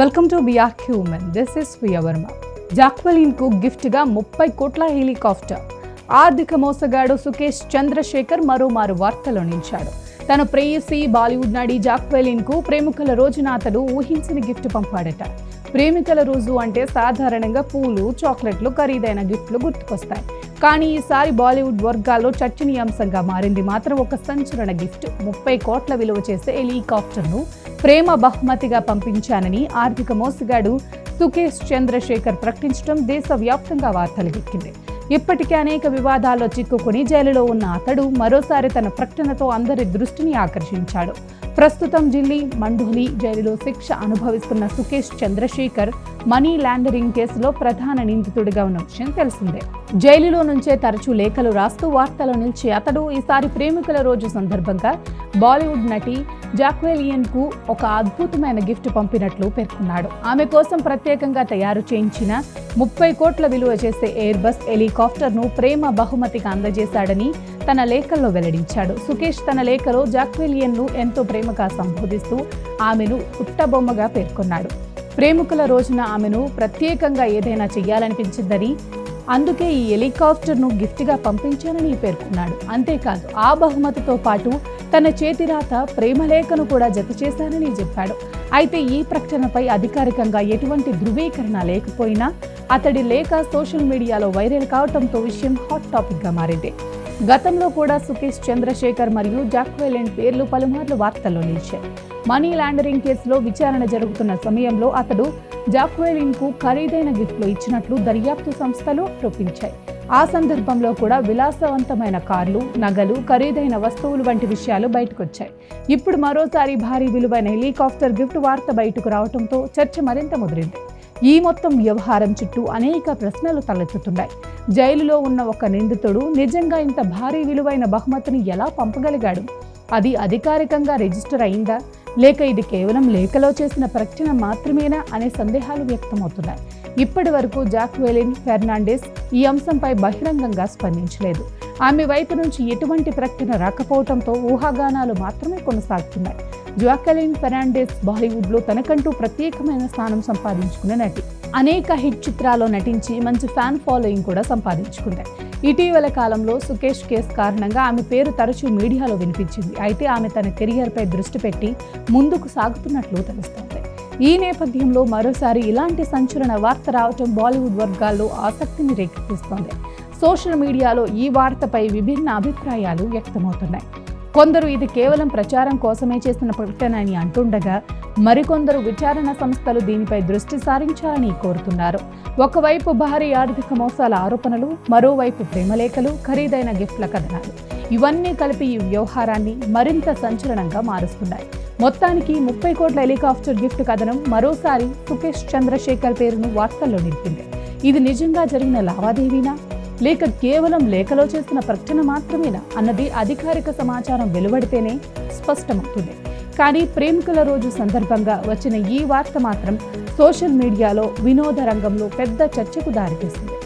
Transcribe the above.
Welcome to బిఆర్క్యూ women this is Varma జాక్వెలిన్కు గిఫ్ట్గా ముప్పై కోట్ల హెలికాప్టర్. ఆర్థిక మోసగాడు సుకేష్ చంద్రశేఖర్ మరోమారు వార్తలో నిలిచాడు. తన ప్రేయసి బాలీవుడ్ నడి జాక్వెలిన్కు ప్రేమికుల రోజున అతడు ఊహించని గిఫ్ట్ పంపాడట. ప్రేమికుల రోజు అంటే సాధారణంగా పూలు చాక్లెట్లు ఖరీదైన గిఫ్ట్లు గుర్తుకొస్తాయి. కానీ ఈసారి బాలీవుడ్ వర్గాల్లో చర్చనీయాంశంగా మారింది మాత్రం ఒక సంచలన గిఫ్ట్. ముప్పై కోట్ల విలువ చేసే హెలికాప్టర్ను ప్రేమ బహుమతిగా పంపించానని ఆర్థిక మోసగాడు సుకేష్ చంద్రశేఖర్ ప్రకటించడం దేశవ్యాప్తంగా వార్తలు ఎక్కింది ఇప్పటికే అనేక వివాదాల్లో చిక్కుకుని జైలులో ఉన్న అతడు మరోసారి తన ప్రకటనతో అందరి దృష్టిని ఆకర్షించాడు. ప్రస్తుతం ఢిల్లీ మండోలి జైలులో శిక్ష అనుభవిస్తున్న సుకేష్ చంద్రశేఖర్ మనీ లాండరింగ్ కేసులో ప్రధాన నిందితుడిగా ఉన్న విషయం తెలిసిందే. జైలులో నుంచే తరచూ లేఖలు రాస్తూ వార్తలు నిలిచి అతడు ఈసారి ప్రేమికుల రోజు సందర్భంగా బాలీవుడ్ నటి జాక్వెలియన్కు ఒక అద్భుతమైన గిఫ్ట్ పంపినట్లు పేర్కొన్నాడు. ఆమె కోసం ప్రత్యేకంగా తయారు చేయించిన ముప్పై కోట్ల విలువ చేసే ఎయిర్ బస్ హెలికాప్టర్ను ప్రేమ బహుమతిగా అందజేశాడని తన లేఖల్లో వెల్లడించాడు. సుకేష్ తన లేఖలో జాక్వెలియన్ను ఎంతో ప్రేమగా సంబోధిస్తూ ఆమెను పుట్టబొమ్మగా పేర్కొన్నాడు. ప్రేమికుల రోజున ఆమెను ప్రత్యేకంగా ఏదైనా చేయాలనిపించిందని అందుకే ఈ హెలికాప్టర్ను గిఫ్ట్గా పంపించానని పేర్కొన్నాడు. అంతేకాదు ఆ బహుమతితో పాటు తన చేతిరాత ప్రేమలేఖను కూడా జత చేశానని చెప్పాడు. అయితే ఈ ప్రకటనపై అధికారికంగా ఎటువంటి ధృవీకరణ లేకపోయినా అతడి లేఖ సోషల్ మీడియాలో వైరల్ కావడంతో విషయం హాట్ టాపిక్గా మారింది. గతంలో కూడా సుకేష్ చంద్రశేఖర్ మరియు జాక్వెలిన్ పేర్లు పలుమార్లు వార్తల్లో నిలిచాయి. మనీ లాండరింగ్ కేసులో విచారణ జరుగుతున్న సమయంలో అతడు జాక్వెలిన్కు ఖరీదైన గిఫ్ట్లు ఇచ్చినట్లు దర్యాప్తు సంస్థలు ఆరోపించాయి. ఆ సందర్భంలో కూడా విలాసవంతమైన కార్లు నగలు ఖరీదైన వస్తువులు వంటి విషయాలు బయటకొచ్చాయి. ఇప్పుడు మరోసారి భారీ విలువైన హెలికాప్టర్ గిఫ్ట్ వార్త బయటకు రావడంతో చర్చ మరింత ముదిరింది. ఈ మొత్తం వ్యవహారం చుట్టూ అనేక ప్రశ్నలు తలెత్తుతున్నాయి. జైలులో ఉన్న ఒక నిందితుడు నిజంగా ఇంత భారీ విలువైన బహుమతిని ఎలా పంపగలిగాడు? అది అధికారికంగా రిజిస్టర్ అయిందా? లేక ఇది కేవలం లేఖలో చేసిన ప్రకటన మాత్రమేనా అనే సందేహాలు వ్యక్తమవుతున్నాయి. ఇప్పటి వరకు జాక్వెలిన్ ఫెర్నాండెస్ ఈ అంశంపై బహిరంగంగా స్పందించలేదు. ఆమె వైపు నుంచి ఎటువంటి ప్రకటన రాకపోవడంతో ఊహాగానాలు మాత్రమే కొనసాగుతున్నాయి. జాక్వెలిన్ ఫెర్నాండెస్ బాలీవుడ్లో తనకంటూ ప్రత్యేకమైన స్థానం సంపాదించుకున్న నటి. అనేక హిట్ చిత్రాల్లో నటించి మంచి ఫ్యాన్ ఫాలోయింగ్ కూడా సంపాదించుకుంటాయి ఇటీవల కాలంలో సుకేష్ కేసు కారణంగా ఆమె పేరు తరచూ మీడియాలో వినిపించింది. అయితే ఆమె తన కెరియర్పై దృష్టి పెట్టి ముందుకు సాగుతున్నట్లు తెలుస్తుంది. ఈ నేపథ్యంలో మరోసారి ఇలాంటి సంచలన వార్త రావటం బాలీవుడ్ వర్గాల్లో ఆసక్తిని రేకెత్తిస్తోంది. సోషల్ మీడియాలో ఈ వార్తపై విభిన్న అభిప్రాయాలు వ్యక్తమవుతున్నాయి. కొందరు ఇది కేవలం ప్రచారం కోసమే చేసిన ప్రకటన అని అంటుండగా మరికొందరు విచారణ సంస్థలు దీనిపై దృష్టి సారించాలని కోరుతున్నారు. ఒకవైపు భారీ ఆర్థిక మోసాల ఆరోపణలు మరోవైపు ప్రేమలేఖలు ఖరీదైన గిఫ్ట్ల కథనాలు. ఇవన్నీ కలిపి ఈ వ్యవహారాన్ని మరింత సంచలనంగా మారుస్తున్నాయి. మొత్తానికి ముప్పై కోట్ల హెలికాప్టర్ గిఫ్ట్ కథనం మరోసారి సుకేష్ చంద్రశేఖర్ పేరును వార్తల్లో నిలిపింది ఇది నిజంగా జరిగిన లావాదేవీనా? లేక కేవలం లేఖలో చేసిన ప్రకటన మాత్రమేనా? అన్నది అధికారిక సమాచారం వెలువడితేనే స్పష్టమవుతుంది. కానీ ప్రేమికుల రోజు సందర్భంగా వచ్చిన ఈ వార్త మాత్రం సోషల్ మీడియాలో వినోద రంగంలో పెద్ద చర్చకు దారితీసింది.